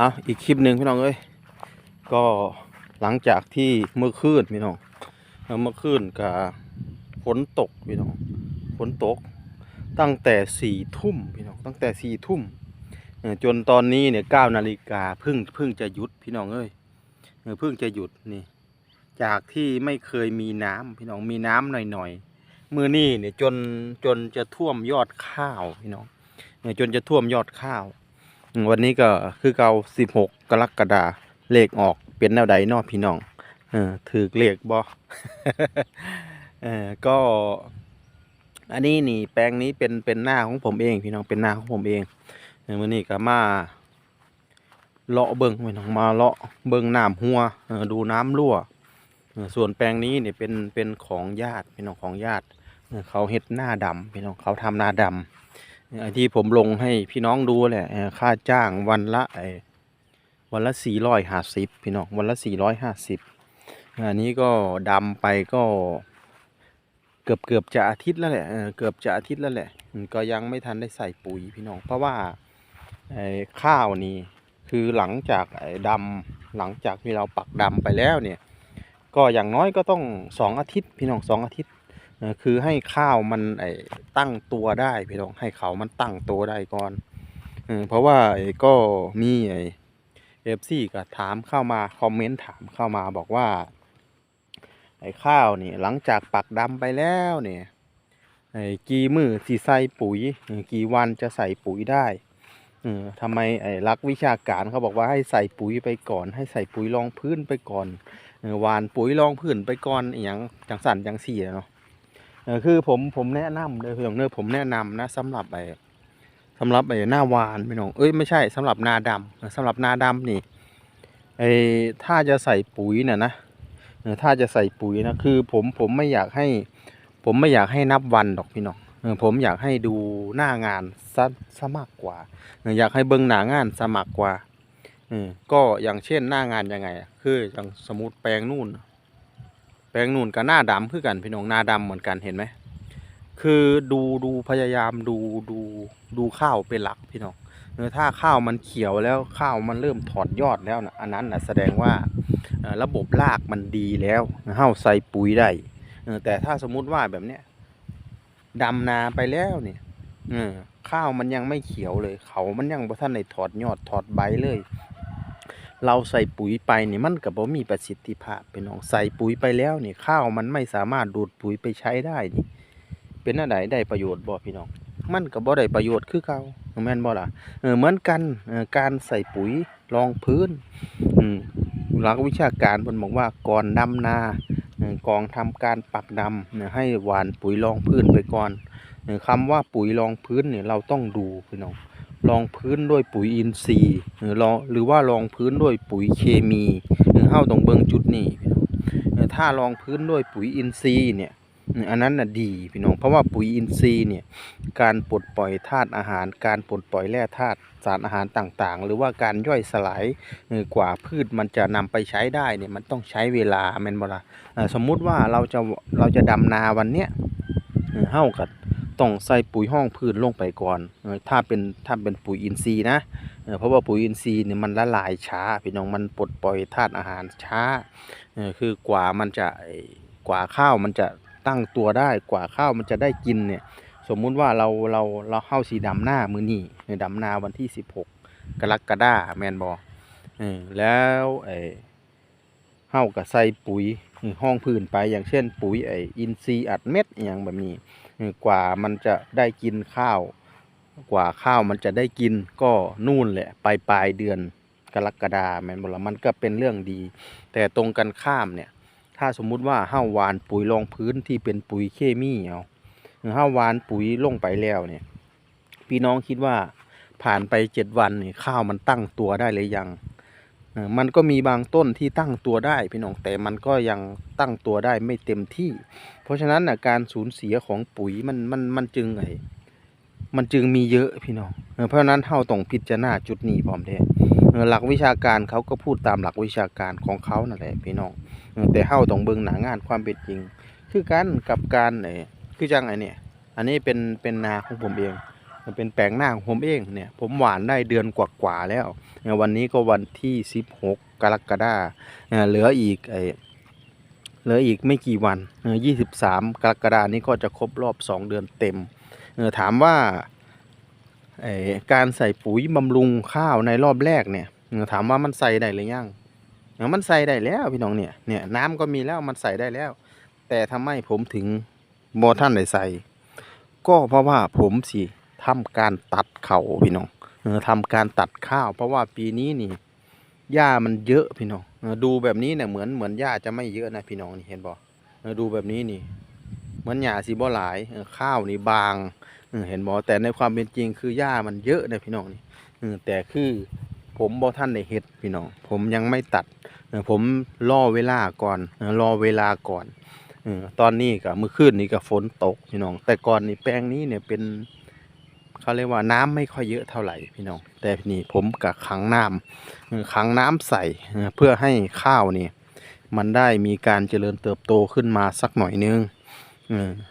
อะอีกคลิปหนึ่งพี่น้องเอ้ยก็หลังจากที่เมื่อคืนพี่น้องเมื่อคืนกับฝนตกพี่น้องฝนตก ตั้งแต่สี่ทุ่มพี่น้องตั้งแต่สี่ทุ่มจนตอนนี้เนี่ยเก้านาฬิกาเพิ่งเพิ่งจะหยุดพี่น้องเอ้ยเพิ่งจะหยุดนี่ จากที่ไม่เคยมีน้ำพี่น้องมีน้ำหน่อยๆมือนี่เนี่ยจนจนจะท่วมยอดข้าวพี่น้องเออจนจะท่วมยอดข้าว วันนี้ก็คือเกาสิบหกกรกฎาเลขออกเป็นแนวใดนอพี่น้องเออถือเลขบอเออก็ อันนี้นี่แปลงนี้เป็นเป็นหน้าของผมเอง พี่น้องเป็นหน้าของผมเองเออวันนี้ก็มาเลาะเบิงพี่น้องมาเลาะเบิงน้ำหัวดูน้ำรั่วส่วนแปลงนี้เนี่ยเป็นเป็นของญาติพี่น้องของญาติเออเขาเฮ็ดหน้าดำพี่น้องเขาทำหน้าดำ ไอ้ที่ผมลงให้พี่น้องดูแหละค่าจ้างวันละไอ้วันละสี่ร้อยห้าสิบพี่น้องวันละสี่ร้อยห้าสิบอันนี้ก็ดำไปก็เกือบเกือบจะอาทิตย์แล้วแหละเกือบจะอาทิตย์แล้วแหละก็ยังไม่ทันได้ใส่ปุ๋ยพี่น้อง เพราะว่าไอ้ข้าวนี่คือหลังจากไอ้ดำหลังจากที่เราปักดำไปแล้วเนี่ย ก็อย่างน้อยก็ต้องสองอาทิตย์พี่น้องสองอาทิตย์ คือให้ข้าวมันไอ้ตั้งตัวได้พี่น้องให้เขามันตั้งตัวได้ก่อนเพราะว่าไอ้ก็มีไอ้เอฟซีก็ถามเข้ามาคอมเมนต์ถามเข้ามาบอกว่า ไอ้ข้าวนี่หลังจากปักดำไปแล้วเนี่ยไอ้กี่มือสิใส่ปุ๋ยกี่วันจะใส่ปุ๋ยได้เออทำไมไอ้รักวิชาการเขาบอกว่าให้ใส่ปุ๋ยไปก่อน ให้ใส่ปุ๋ยรองพื้นไปก่อนหวานปุ๋ยรองพื้นไปก่อนอย่างจังสันจังสี่เนาะ คือผมผมแนะนำเลยพี่น้องเนอผมแนะนำนะสำหรับไอ้สำหรับไอ้หน้าวานพี่น้องเอ้ยไม่ใช่สำหรับนาดำเออสำหรับนาดำนี่ไอ้ถ้าจะใส่ปุ๋ยน่ะนะถ้าจะใส่ปุ๋ยนะคือผมผมไม่อยากให้ ผมไม่อยากให้นับวันดอกพี่น้องผมอยากให้ดูหน้างานซะซะมากกว่า อยากให้เบิ่งหน้างานซะมากกว่าอก็อย่างเช่นหน้างานยังไง คืออย่างสมมติแปลงนู่น แปลงนู่นกับหน้าดำคือกันพี่น้องหน้าดำเหมือนกันเห็นไหมคือดูดูพยายามดูดูดูข้าวเป็นหลักพี่น้องเออถ้าข้าวมันเขียวแล้วข้าวมันเริ่มถอดยอดแล้วนะอันนั้นนะแสดงว่าระบบรากมันดีแล้วเฮาใส่ปุ๋ยได้เอแต่ถ้าสมมุติว่าแบบเนี้ยดำนาไปแล้วเนี่ยเออข้าวมันยังไม่เขียวเลย เขามันยังบ่ทันได้ถอดยอดถอดใบเลย เราใส่ปุ๋ยไปนี่มันก็บ่มีประสิทธิภาพพี่น้องใส่ปุ๋ยไปแล้วนี่ข้าวมันไม่สามารถดูดปุ๋ยไปใช้ได้นี่ เป็นอะไรได้ประโยชน์บ่พี่น้อง มันก็บ่ได้ประโยชน์คือเก่าแม่นบ่ล่ะเออเหมือนกันออการใส่ปุ๋ยรองพื้นอืมหลักวิชาการเพิ่นบอกว่าก่อนดำนาออกองทำการปักดำให้หวานปุ๋ยรองพื้นไปก่อนออคำว่าปุ๋ยรองพื้นเนี่ยเราต้องดูพี่น้อง รองพื้นด้วยปุ๋ยอินทรีย์หรือรองหรือว่ารองพื้นด้วยปุ๋ยเคมีหรือเฮาต้องเบิงจุดนี้ถ้ารองพื้นด้วยปุ๋ยอินทรีย์เนี่ยอันนั้นน่ะดีพี่น้องเพราะว่าปุ๋ยอินทรีย์เนี่ยการปลดปล่อยธาตุอาหาร การปลดปล่อยแร่ธาตุสารอาหารต่างๆ หรือว่าการย่อยสลายกว่าพืชมันจะนำไปใช้ได้เนี่ยมันต้องใช้เวลาแมนบ่ล่ะเอ่อสมมุติว่าเราจะเราจะดำนาวันเนี้ยเออเฮาก็ ต้องใส่ปุ๋ยห้องพืชลงไปก่อนถ้าเป็นถ้าเป็นปุ๋ยอินทรีย์นะเพราะว่าปุ๋ยอินทรีย์เนี่ยมันละลายช้าพี่น้องมันปลดปล่อยธาตุอาหารช้าคือกว่ามันจะกว่าข้าวมันจะตั้งตัวได้กว่าข้าวมันจะได้กินเนี่ยสมมุติว่าเราเราเราเข้าสีดำหน้ามือนี่ในดำนาวันที่ 16 กรกฎาแมนบอแล้วไอ้เฮาก็ใส่ปุ๋ยห้องพื้นไปอย่างเช่นปุ๋ยไอ้อินทรีย์อัดเม็ดอย่างแบบนี้ กว่ามันจะได้กินข้าว กว่าข้าวมันจะได้กินก็นู่นแหละปลายปลายเดือนกรกฎาแมนบลมันก็เป็นเรื่องดี แต่ตรงกันข้ามเนี่ย ถ้าสมมุติว่าห้าวานปุ๋ยรองพื้นที่เป็นปุ๋ยเคมีเอาะห้าวานปุ๋ยลงไปแล้วเนี่ย พี่น้องคิดว่าผ่านไปเจ็ดวันเนี่ยข้าวมันตั้งตัวได้เลยยัง มันก็มีบางต้นที่ตั้งตัวได้พี่น้องแต่มันก็ยังตั้งตัวได้ไม่เต็มที่ เพราะฉะนั้นนะการสูญเสียของปุ๋ยมันมันมันจึงไงมันจึงมีเยอะพี่น้องเพราะฉะนั้นเฮาต้องพิจารณาจุดนี้พร้อมเด้หลักวิชาการเขาก็พูดตามหลักวิชาการของเขานั่นแหละพี่น้องแต่เฮาต้องเบิ่งหนางานความเป็นจริง คือกันกับการไอ้คือจังไอ้เนี่ย อันนี้เป็นเป็นนาของผมเอง มันเป็นแปลงหน้าของผมเองเนี่ย ผมหวานได้เดือนกว่าๆแล้วเนี่ยวันนี้ก็วันที่ 16 กรกฎาคมเหลืออีกไอเหลืออีกไม่กี่วันเออ23 กรกฎาคมนี้ก็จะครบรอบ 2 เดือนเต็มเออถามว่าไอการใส่ปุ๋ยบำรุงข้าวในรอบแรกเนี่ย ถามว่ามันใส่ได้หรือยัง มันใส่ได้แล้วพี่น้องเนี่ยเนี่ยน้ำก็มีแล้วมันใส่ได้แล้ว แต่ทำไมผมถึงบอท่านได้ใส่ ก็เพราะว่าผมสิ ทำการตัดเขาพี่น้องเออทำการตัดข้าว เพราะว่าปีนี้นี่หญ้ามันเยอะพี่น้องเออดูแบบนี้เนี่ยเหมือนเหมือนหญ้าจะไม่เยอะนะพี่น้องนี่เห็นบ่เออดูแบบนี้นี่เหมือนหญ้าสีบ่หลายเออข้าวนี่บางเออเห็นบ่แต่ในความเป็นจริงคือหญ้ามันเยอะนะพี่น้องนี่เออแต่คือผมบ่ท่านได้เฮ็ดพี่น้อง ผมยังไม่ตัดเออผมรอเวลาก่อนเออรอเวลาก่อนเออตอนนี้ก็เมื่อคืนนี้ก็ฝนตกพี่น้อง แต่ก่อนนี่แปลงนี้เนี่ยเป็น เขาเรียกว่าน้ำไม่ค่อยเยอะเท่าไหร่พี่น้อง แต่นี่ผมกับขังน้ำขังน้ำใส่เพื่อให้ข้าวนี่มันได้มีการเจริญเติบโตขึ้นมาสักหน่อยนึง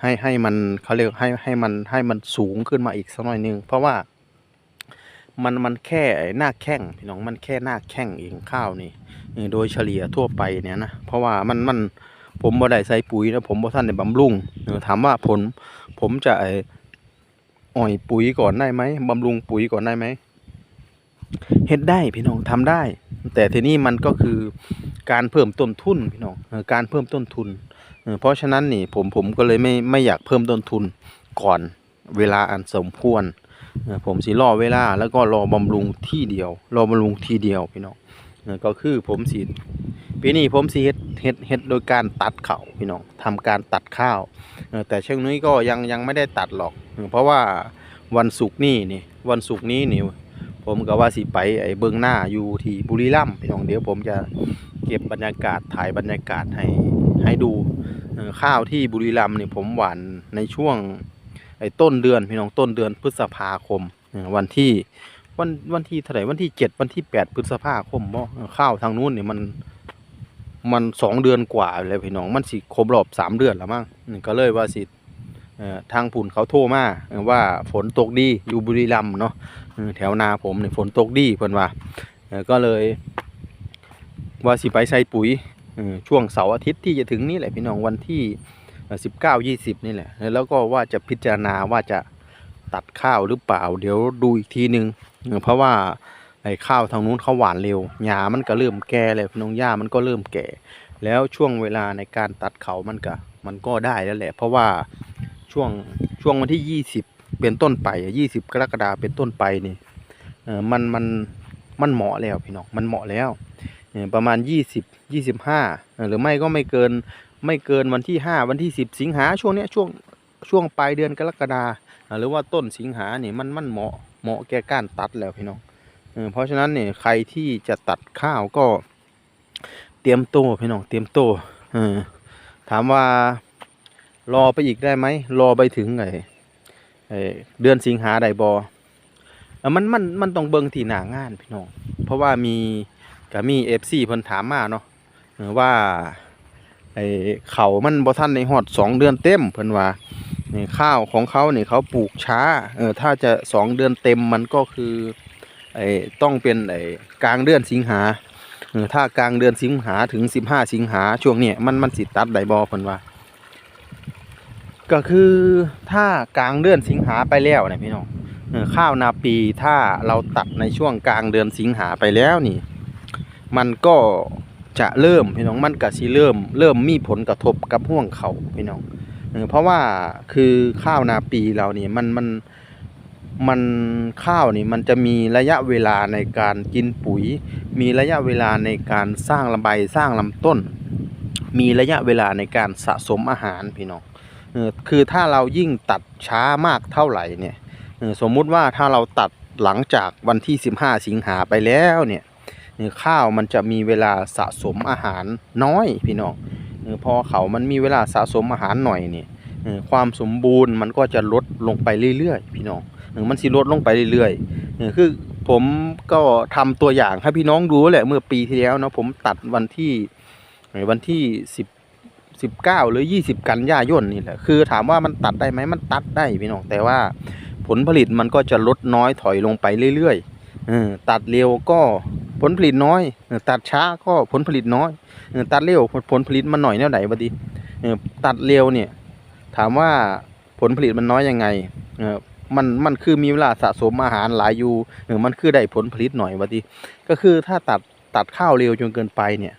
ให้ให้มันเขาเรียกให้ให้มันให้มันสูงขึ้นมาอีกสักหน่อยนึง เพราะว่ามันมันแค่หน้าแข้งพี่น้องมันแค่หน้าแข้งเองข้าวนี่โดยเฉลี่ยทั่วไปเนี่ยนะเพราะว่ามันมันผมบ่ได้ใส่ปุ๋ยนะผมบ่ทันได้บำรุงถามว่าผลผมจะ อ่อยปุ๋ยก่อนได้ไหมบำรุงปุ๋ยก่อนได้ไหมเฮ็ดได้พี่น้องทำได้ แต่ทีนี้มันก็คือการเพิ่มต้นทุนพี่น้องการเพิ่มต้นทุน เพราะฉะนั้นนี่ผมผมก็เลยไม่ไม่อยากเพิ่มต้นทุนก่อนเวลาอันสมควรผมสิรอเวลาแล้วก็รอบำรุงที่เดียว รอบำรุงทีเดียวพี่น้องก็คือผมสิ ปีนี้ผมสิเฮ็ดเฮ็ดเฮ็ดโดยการตัดเขาพี่น้องทำการตัดข้าวแต่เช่วงนี้ก็ยังยังไม่ได้ตัดหรอก เพราะว่าวันศุกร์นี่นี่วันศุกร์นี้นี่ผมก็ว่าสิไปไอ้เบิ่งหน้าอยู่ที่บุรีรัมย์พี่น้องเดี๋ยวผมจะเก็บบรรยากาศถ่ายบรรยากาศให้ให้ดูข้าวที่บุรีรัมย์นี่ผมหว่านในช่วงไอ้ต้นเดือนพี่น้องต้นเดือนพฤษภาคมวันที่วันวันที่เท่าไหร่วันที่เจ็ดวันที่แปดพฤษภาคมบ่ข้าวทางนู้นเนี่ยมัน มันสองเดือนกว่าเลยพี่น้องมันสิครบรอบสามเดือนแล้วมั้งก็เลยว่าสิทางผุ่นเขาโทรมาว่าฝนตกดีอยู่บุรีรัมย์เนาะแถวนาผมเนี่ยฝนตกดีเพิ่นว่าก็เลย ว่าสิไปใส่ปุ๋ยช่วงเสาร์อาทิตย์ที่จะถึงนี่แหละพี่น้องวันที่สิบเก้ายี่สิบนี่แหละ แล้วก็ว่าจะพิจารณาว่าจะตัดข้าวหรือเปล่า เดี๋ยวดูอีกทีหนึ่งเพราะว่า ไอ้ข้าวทางนู้นเขาหวานเร็วหญ้ามันก็เริ่มแก่แล้วพี่น้องหญ้ามันก็เริ่มแก่ แล้วช่วงเวลาในการตัดเขามันก็มันก็ได้แล้วแหละ เพราะว่าช่วงช่วงวันที่ยี่สิบเป็นต้นไปยี่สิบกรกฎาเป็นต้นไปนี่เออมันมันมันเหมาะแล้วพี่น้องมันเหมาะแล้วประมาณยี่สิบยี่สิบห้าหรือไม่ก็ไม่เกินไม่เกินวันที่ห้าวันที่สิบสิงหาช่วงเนี้ยช่วงช่วงปลายเดือนกรกฎาอ่าหรือว่าต้นสิงหาเนี่ยมันมันเหมาะเหมาะแก่การตัดแล้วพี่น้อง เพราะฉะนั้นเนี่ยใครที่จะตัดข้าวก็เตรียมตัวพี่น้องเตรียมตัวถามว่ารอไปอีกได้ไหมรอไปถึงไอ้ไอ้เดือนสิงหาไดบอมันมันมันต้องเบิ่งที่หนางานพี่น้องเพราะว่ามีก็มีเอฟซีเพิ่นถามมาเนาะว่าไอ้เขามันบ่ทันในฮอดสองเดือนเต็มเพิ่นว่านี่ข้าวของเขาเนี่ยเขาปลูกช้าเออถ้าจะสองเดือนเต็มมันก็คือ ไอ้ต้องเป็นไอ้กลางเดือนสิงหาถ้ากลางเดือนสิงหาถึงสิบห้าสิงหาช่วงเนี้ยมันมันสิตัดไดบอเพิ่นว่า ก็คือถ้ากลางเดือนสิงหาไปแล้วเนี่ยพี่น้องข้าวนาปีถ้าเราตัดในช่วงกลางเดือนสิงหาไปแล้วนี่ มันก็จะเริ่มพี่น้องมันก็สิเริ่ม เริ่มมีผลกระทบกับห่วงเขาพี่น้องเพราะว่าคือข้าวนาปีเรานี่มันมันมัน มันข้าวนี่มันจะมีระยะเวลาในการกินปุ๋ย มีระยะเวลาในการสร้างลำใบสร้างลำต้น มีระยะเวลาในการสะสมอาหารพี่น้องเออคือถ้าเรายิ่งตัดช้ามากเท่าไหร่เนี่ยเออสมมุติว่าถ้าเราตัดหลังจากวันที่ 15 สิงหาไปแล้วเนี่ยเออข้าวมันจะมีเวลาสะสมอาหารน้อยพี่น้องเออพอเขามันมีเวลาสะสมอาหารหน่อยเนี่ยเออความสมบูรณ์มันก็จะลดลงไปเรื่อยๆ พี่น้อง มันสิลดลงไปเรื่อยๆคือผมก็ทำตัวอย่างให้พี่น้องดูแหละเมื่อปีที่แล้วเนาะผมตัดวันที่วันที่สิบสิบเก้าหรือยี่สิบกันยายนนี่แหละคือถามว่ามันตัดได้ไหมมันตัดได้พี่น้องแต่ว่าผลผลิตมันก็จะลดน้อยถอยลงไปเรื่อยๆอตัดเร็วก็ผลผลิตน้อย ตัดช้าก็ผลผลิตน้อย ตัดเร็วผลผลิตมันหน่อยแนวไหนบัดนี้เออตัดเร็วเนี่ยถามว่าผลผลิตมันน้อยยังไงเอ มันมันคือมีเวลาสะสมอาหารหลายอยู่เออมันคือได้ผลผลิตหน่อยบัดนี้ก็คือถ้าตัดตัดข้าวเร็วจนเกินไปเนี่ย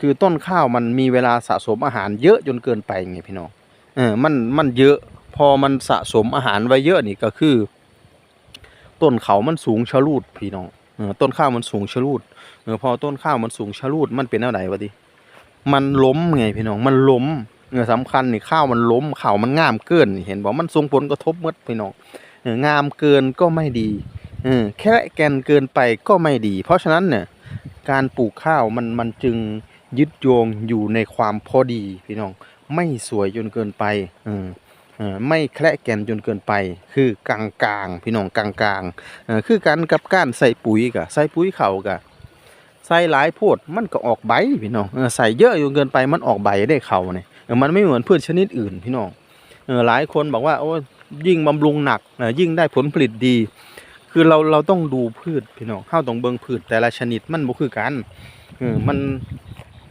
คือต้นข้าวมันมีเวลาสะสมอาหารเยอะจนเกินไปไงพี่น้องเออมันมันเยอะพอมันสะสมอาหารไว้เยอะนี่ก็คือ ต้นเขามันสูงชะลูดพี่น้องเออต้นข้าวมันสูงชะลูดเออพอต้นข้าวมันสูงชะลูดมันเป็นอะไรวะดิมันล้มไงพี่น้องมันล้ม เออสำคัญนี่ข้าวมันล้มข้าวมันงามเกิน เห็นบอกมันส่งผลกระทบหมดพี่น้องเงามเกินก็ไม่ดีเออแค่แกนเกินไปก็ไม่ดี เพราะฉะนั้นเนี่ยการปลูกข้าวมันมันจึงยึดโยงอยู่ในความพอดีพี่น้องไม่สวยจนเกินไปเออไม่แคละแกนจนเกินไป คือกลางกลางๆพี่น้องกลางกลางๆคือกันกับการใส่ปุ๋ยกะใส่ปุ๋ยเข่ากะใส่หลายโพดมันก็ออกใบพี่น้องใส่เยอะจนเกินไปมันออกใบได้เขาเนี่ย มันไม่เหมือนพืชชนิดอื่นพี่น้องอหลายคนบอกว่าโอ้ยิ่งบำรุงหนักยิ่งได้ผลผลิตดี คือเราเราต้องดูพืชพี่น้องข้าวต้องเบิงพืชแต่ละชนิดมันบ่คือกันเออมัน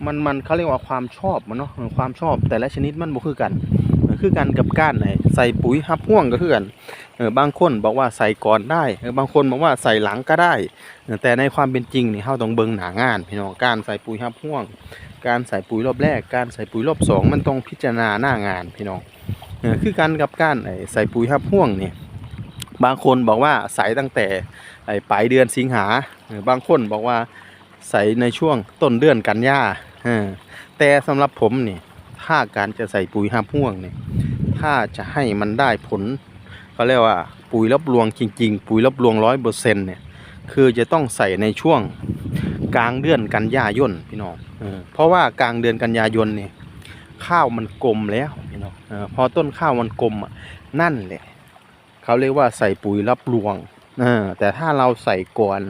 มันมันเขาเรียกว่าความชอบมันเนาะความชอบแต่ละชนิดมันบ่คือกันคือกันกับก้านไหนใส่ปุ๋ยหับห่วงก็คือกันเออบางคนบอกว่าใส่ก่อนได้เออบางคนบอกว่าใส่หลังก็ได้ แต่ในความเป็นจริงนี่เฮาต้องเบิ่งหน้างานพี่น้องการใส่ปุ๋ยหับห่วง การใส่ปุ๋ยรอบแรก การใส่ปุ๋ยรอบสองมันต้องพิจารณาหน้างานพี่น้องคือกันกับการใส่ปุ๋ยหับห่วงเนี่ยบางคนบอกว่าใส่ตั้งแต่ปลายเดือนสิงหาบางคนบอกว่าใส่ในช่วงต้นเดือนกันยาแต่สำหรับผมเนี่ยถ้าการจะใส่ปุ๋ยห้าพ่วงเนี่ยถ้าจะให้มันได้ผลเขาเรียกว่าปุ๋ยรับรวงจริง ๆ ปุ๋ยรับรวงร้อยเปอร์เซ็นต์เนี่ยคือจะต้องใส่ในช่วงกลางเดือนกันยายนพี่น้อง เพราะว่ากลางเดือนกันยายนเนี่ยข้าวมันกลมแล้วพี่น้องอพอต้นข้าวมันกลมอะนั่นแหละเขาเรียกว่าใส่ปุ๋ยรับรวงอแต่ถ้าเราใส่ก่อน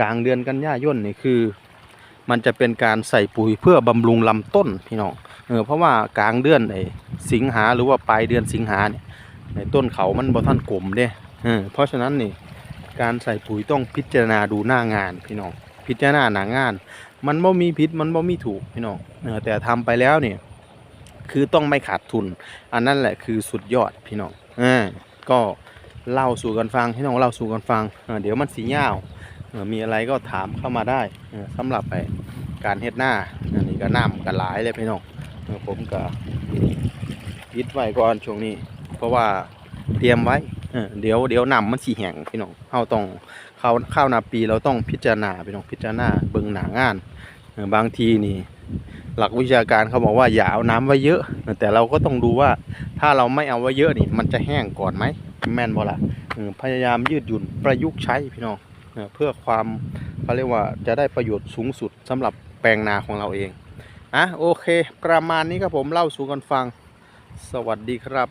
กลางเดือนกันยายนนี่คือ มันจะเป็นการใส่ปุ๋ยเพื่อบำรุงลำต้นพี่น้องเออเพราะว่ากลางเดือนไอ้สิงหาหรือว่าปลายเดือนสิงหาเนี่ยในต้นเขามันบ่ท่านกลมเด้เออเพราะฉะนั้นนี่การใส่ปุ๋ยต้องพิจารณาดูหน้างานพี่น้องพิจารณาหน้างาน มันบ่มีผิดมันบ่มีถูกพี่น้องเออแต่ทำไปแล้วเนี่ยคือต้องไม่ขาดทุน อันนั้นแหละคือสุดยอดพี่น้องอ่าก็เล่าสู่กันฟังพี่น้องเล่าสู่กันฟังเเดี๋ยวมันสียาวเออมีอะไรก็ถามเข้ามาได้เออสำหรับไปการเฮ็ดหน้าอันนี้ก็น้ำกันหลายเลยพี่น้องอผมก็ยิดไว้ก่อนช่วงนี้ เพราะว่าเตรียมไว้เดี๋ยวเดี๋ยวน้ำมันสีแห้งพี่น้องเราต้อง ข้าข้าวนาปีเราต้องพิจารณาพี่น้องพิจารณาเบิ่งหนางาน บางทีนี่ หลักวิชาการเขาบอกว่าอย่าเอาน้ำไว้เยอะ แต่เราก็ต้องดูว่าถ้าเราไม่เอาไว้เยอะนี่ มันจะแห้งก่อนไหมแม่นบ่ล่ะพยายามยืดหยุ่นประยุกต์ใช้พี่น้องเออเพื่อความเขาเรียกว่าจะได้ประโยชน์สูงสุดสำหรับแปลงนาของเราเองอะโอเค ประมาณนี้ครับผมเล่าสู่กันฟัง สวัสดีครับ